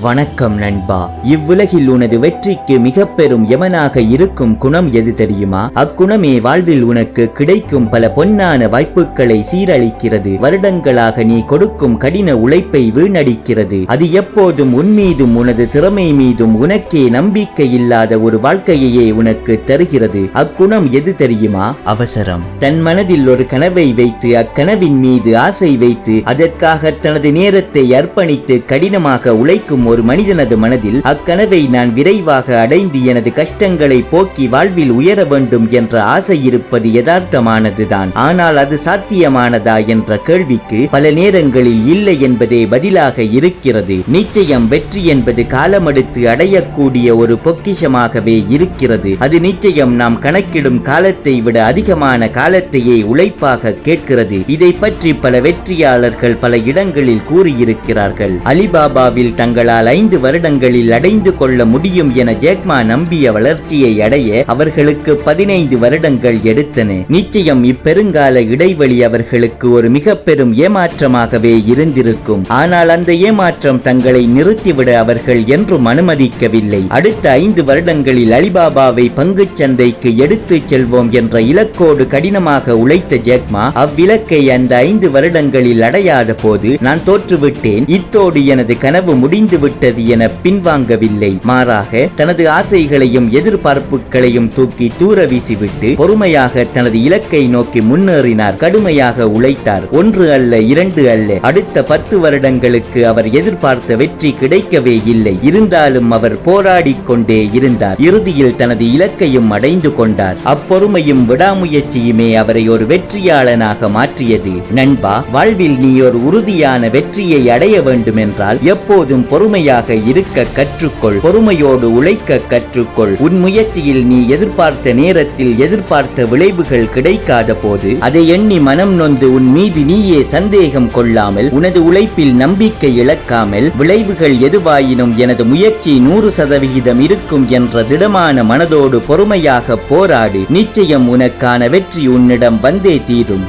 வணக்கம் நண்பா. இவ்வுலகில் உனது வெற்றிக்கு மிக பெரும் யமனாக இருக்கும் குணம் எது தெரியுமா? அக்குணமே வாழ்வில் உனக்கு கிடைக்கும் பல பொன்னான வாய்ப்புகளை சீரழிக்கிறது. வருடங்களாக நீ கொடுக்கும் கடின உழைப்பை வீணடிக்கிறது. அது எப்போதும் உன் மீதும் உனது திறமை மீதும் உனக்கே நம்பிக்கை இல்லாத ஒரு வாழ்க்கையையே உனக்கு தருகிறது. அக்குணம் எது தெரியுமா? அவசரம். தன் மனதில் ஒரு கனவை வைத்து அக்கனவின் மீது ஆசை வைத்து அதற்காக தனது நேரத்தை அர்ப்பணித்து கடினமாக உழைக்கும் ஒரு மனிதனது மனதில் அக்கனவை நான் விரைவாக அடைந்து எனது கஷ்டங்களை போக்கி வாழ்வில் உயர வேண்டும் என்ற ஆசை இருப்பது யதார்த்தமானதுதான். ஆனால் அது சாத்தியமானதா என்ற கேள்விக்கு பல நேரங்களில் இல்லை என்பதே பதிலாக இருக்கிறது. நிச்சயம் வெற்றி என்பது காலமெடுத்து அடையக்கூடிய ஒரு பொக்கிஷமாகவே இருக்கிறது. அது நிச்சயம் நாம் கணக்கிடும் காலத்தை விட அதிகமான காலத்தையே உழைப்பாக கேட்கிறது. இதை பற்றி பல வெற்றியாளர்கள் பல இடங்களில் கூறியிருக்கிறார்கள். அலிபாபாவில் அவர்களால் ஐந்து வருடங்களில் அடைந்து கொள்ள முடியும் என ஜேக்மா நம்பிய வளர்ச்சியை அடைய அவர்களுக்கு பதினைந்து வருடங்கள் எடுத்தன. நிச்சயம் இப்பெருங்கால இடைவெளி அவர்களுக்கு ஒரு மிக பெரும் ஏமாற்றமாகவே இருந்திருக்கும். ஆனால் அந்த ஏமாற்றம் தங்களை நிறுத்திவிட அவர்கள் என்றும் அனுமதிக்கவில்லை. அடுத்த ஐந்து வருடங்களில் அலிபாபாவை பங்கு சந்தைக்கு எடுத்துச் செல்வோம் என்ற இலக்கோடு கடினமாக உழைத்த ஜேக்மா அவ்விலக்கை அந்த ஐந்து வருடங்களில் அடையாத போது நான் தோற்றுவிட்டேன். இத்தோடு எனது கனவு முடிந்து விட்டது என பின்வாங்கவில்லை. மாறாக தனது ஆசைகளையும் எதிர்பார்ப்புகளையும் தூக்கி தூர வீசிவிட்டு பொறுமையாக தனது இலக்கை நோக்கி முன்னேறினார். கடுமையாக உழைத்தார். ஒன்று அல்ல இரண்டு அல்ல. அடுத்த பத்து வருடங்களுக்கு அவர் எதிர்பார்த்த வெற்றி கிடைக்கவே இல்லை. இருந்தாலும் அவர் போராடி கொண்டே இருந்தார். இறுதியில் தனது இலக்கையும் அடைந்து கொண்டார். அப்பொறுமையும் விடாமுயற்சியுமே அவரை ஒரு வெற்றியாளனாக மாற்றியது. நண்பா வாழ்வில் நீ ஒரு உறுதியான வெற்றியை அடைய வேண்டுமென்றால் எப்போதும் பொறுமையாக இருக்க கற்றுக்கொள். பொறுமையோடு உழைக்க கற்றுக்கொள். உன் முயற்சியில் நீ எதிர்பார்த்த நேரத்தில் எதிர்பார்த்த விளைவுகள் கிடைக்காத போது அதை எண்ணி மனம் நொந்து உன் மீது நீயே சந்தேகம் கொள்ளாமல் உனது உழைப்பில் நம்பிக்கை இழக்காமல் விளைவுகள் எதுவாயினும் எனது முயற்சி நூறு சதவிகிதம் இருக்கும் என்ற திடமான மனதோடு பொறுமையாக போராடி. நிச்சயம் உனக்கான வெற்றி உன்னிடம் வந்தே தீரும்.